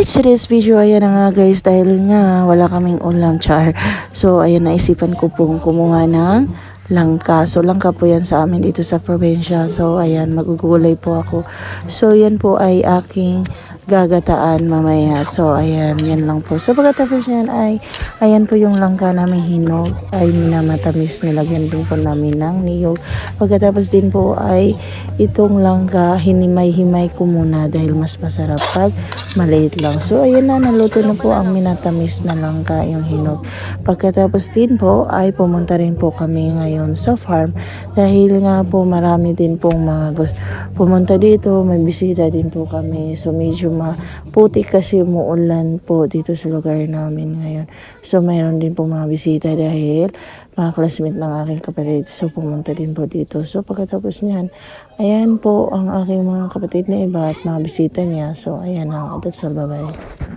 For today's video, ayan na nga guys, dahil nga wala kaming ulam char. So, ayan naisipan ko pong kumuha ng langka. So, langka po yan sa amin dito sa probinsya. So, ayan, magugulay po ako. So, yan po ay aking gagataan mamaya. So, ayan, yan lang po. So, pagkatapos yan ay, ayan po yung langka namin hinog. Ay, minamatamis. Nilagyan din po namin ng niyog. Pagkatapos din po ay itong langka, hinimay-himay ko muna dahil mas masarap pag maliit lang. So, ayan na, naluto na po ang minatamis na langka, yung hinog. Pagkatapos din po ay pumunta rin po kami ngayon sa farm dahil nga po marami din pong mga gusto pumunta dito, may bisita din po kami. So, medyo maputi kasi umuulan po dito sa lugar namin ngayon. So, mayroon din po mga bisita dahil mga classmate ng aking kapatid. So, pumunta din po dito. So, pagkatapos niyan, ayan po ang aking mga kapatid na iba at mga bisita niya. So, ayan na. That's all. Bye-bye.